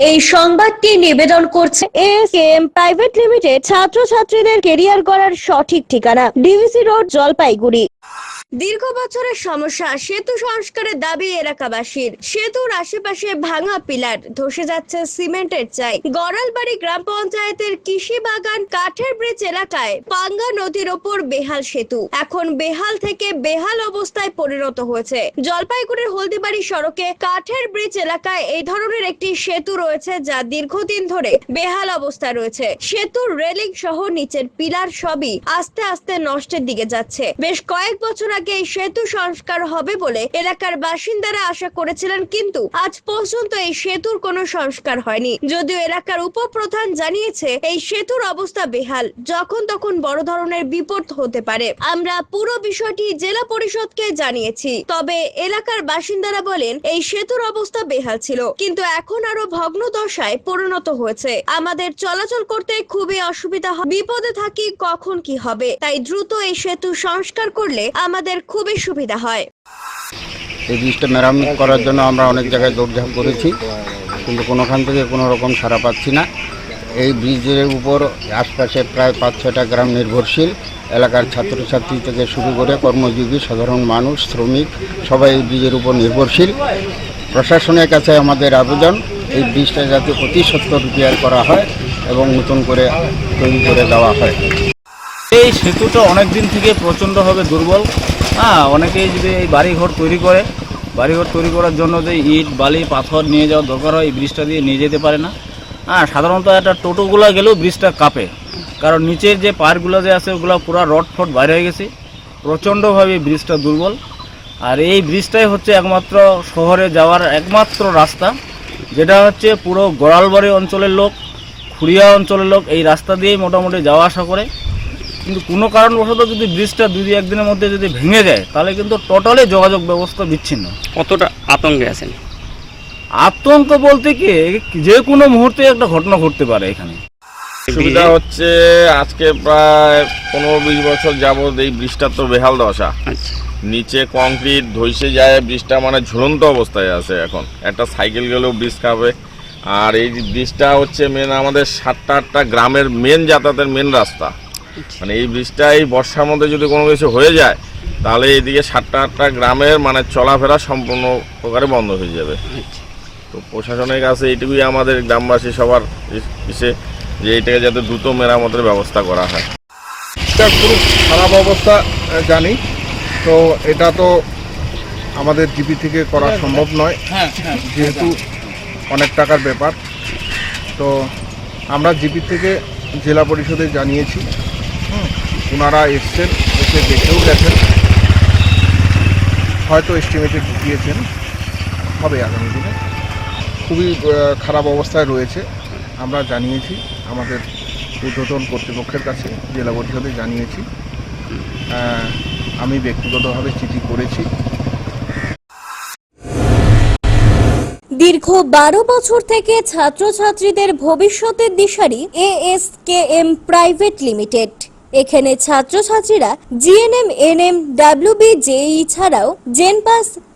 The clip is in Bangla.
এই সংবাদটি নিবেদন করছে এএসকেএম প্রাইভেট লিমিটেড, ছাত্রছাত্রীদের কেরিয়ার করার সঠিক ঠিকানা, ডিভিসি রোড, জলপাইগুড়ি। দীর্ঘ বছরের সমস্যা, সেতু সংস্কারের দাবি এলাকাবাসীর। সেতুর আশেপাশে ভাঙা পিলার, ধসে যাচ্ছে সিমেন্টের চাই। গড়ালবাড়ি গ্রাম পঞ্চায়েতের কৃষি বাগান কাঠের ব্রিজ এলাকায় পাঙ্গা নদীর ওপর বেহাল সেতু। এখন বেহাল থেকে বেহাল অবস্থায় পরিণত হয়েছে। জলপাইগুড়ির হলদিবাড়ি সড়কে কাঠের ব্রিজ এলাকায় এই ধরনের একটি সেতু রয়েছে যা দীর্ঘদিন ধরে বেহাল অবস্থায় রয়েছে। সেতুর রেলিং সহ নিচের পিলার সবই আস্তে আস্তে নষ্টের দিকে যাচ্ছে। বেশ কয়েক বছর আগে সেতু সংস্কার হবে বলে এলাকার বাসিন্দারা আশা করেছিলেন, কিন্তু আজ পর্যন্ত এই সেতুর কোনো সংস্কার হয়নি। যদিও এলাকার উপপ্রধান জানিয়েছে, এই সেতুর অবস্থা বেহাল, যখন তখন বড় ধরনের বিপদ হতে পারে। আমরা পুরো বিষয়টি জেলা পরিষদকে জানিয়েছি। তবে এলাকার বাসিন্দারা বলেন, এই সেতুর অবস্থা বেহাল ছিল, কিন্তু এখন আরও ভগ্ন দশায় পরিণত হয়েছে। আমাদের চলাচল করতে খুবই অসুবিধা বিপদে থাকি কখন কি হবে? তাই দ্রুত এই সেতু সংস্কার করলে আমাদের খুবই সুবিধা হয়। এই ব্রিজটা মেরামত করার জন্য আমরা অনেক জায়গায় দৌড়ঝাঁপ করেছি কিন্তু কোনোখান থেকে কোনো রকম সাড়া পাচ্ছি না। এই ব্রিজের উপর আশপাশে প্রায় পাঁচ ছটা গ্রাম নির্ভরশীল এলাকার ছাত্রছাত্রী থেকে শুরু করে কর্মজীবী সাধারণ মানুষ শ্রমিক সবাই এই ব্রিজের উপর নির্ভরশীল। প্রশাসনের কাছে আমাদের আবেদন এই ব্রিজটা যাতে অতি সত্তর রিপেয়ার করা হয় এবং নতুন করে তৈরি করে দেওয়া হয়। এই সেতুটা অনেক দিন থেকে প্রচণ্ডভাবে দুর্বল। হ্যাঁ অনেকেই যদি এই বাড়িঘর তৈরি করে, বাড়িঘর তৈরি করার জন্য যে ইট, বালি, পাথর নিয়ে যাওয়ার দরকার হয়, এই ব্রিজটা দিয়ে নিয়ে যেতে পারে না। হ্যাঁ সাধারণত একটা টোটোগুলো গেলেও ব্রিজটা কাঁপে। কারণ নিচের যে পায়ারগুলো যে আছে, ওগুলো পুরো রড ফট বাইরে হয়ে গেছে। প্রচণ্ডভাবে ব্রিজটা দুর্বল। আর এই ব্রিজটাই হচ্ছে একমাত্র শহরে যাওয়ার একমাত্র রাস্তা, যেটা হচ্ছে পুরো গোড়ালবাড়ি অঞ্চলের লোক, খুড়িয়া অঞ্চলের লোক এই রাস্তা দিয়েই মোটামুটি যাওয়া আসা করে। কিন্তু কোনো কারণবশত যদি ব্রিজটা দুই একদিনের মধ্যে যদি ভেঙে যায় তাহলে কিন্তু টোটালি যোগাযোগ ব্যবস্থা বিচ্ছিন্ন। কতটা আতঙ্কে আছেন? আতঙ্ক বলতে কি যে কোনো মুহূর্তে একটা ঘটনা ঘটতে পারে এখানে। সুবিধা হচ্ছে আজকে প্রায় পনেরো বিশ বছর যাবৎ এই ব্রিজটা তো বেহাল দশা। আচ্ছা। নিচে কংক্রিট ধসে যায় ব্রিজটা মানে ঝুলন্ত অবস্থায় আছে এখন। একটা সাইকেল গেলেও ব্রিজ খাবে। আর এই যে ব্রিজটা হচ্ছে মেন আমাদের সাতটা আটটা গ্রামের মেন যাতায়াতের মেন রাস্তা। মানে এই ব্রিজটা এই বর্ষার মধ্যে যদি কোনো কিছু হয়ে যায় তাহলে এইদিকে সাতটা আটটা গ্রামের মানে চলাফেরা সম্পূর্ণ প্রকারে বন্ধ হয়ে যাবে। আচ্ছা। তো প্রশাসনের কাছে এইটুকুই আমাদের গ্রামবাসী সবার ইসে যে এটাকে যাতে দ্রুত মেরামতের ব্যবস্থা করা হয়। এটা খুব খারাপ অবস্থা জানি। তো এটা তো আমাদের জিপি থেকে করা সম্ভব নয়। যেহেতু অনেক টাকার ব্যাপার। তো আমরা জিপি থেকে জেলা পরিষদে জানিয়েছি। ওনারা এসছেন, এসে দেখেও গেছেন। হয়তো এস্টিমেটে ঢুকিয়েছেন। হবে আগামী দিনে। খুবই খারাপ অবস্থায় রয়েছে। আমরা জানিয়েছি আমাদের ঊর্ধ্বতন কর্তৃপক্ষের কাছে, জেলা পরিষদে জানিয়েছি। আমি ব্যক্তিগতভাবে চিঠি করেছি। দীর্ঘ বারো বছর থেকে ছাত্রছাত্রীদের ভবিষ্যতের দিশারি এএসকেএম প্রাইভেট লিমিটেড। এখানে ছাত্রছাত্রীরা জিএনএম এনএম ডাব্লিউবি জেই ছাড়াও জেনপাস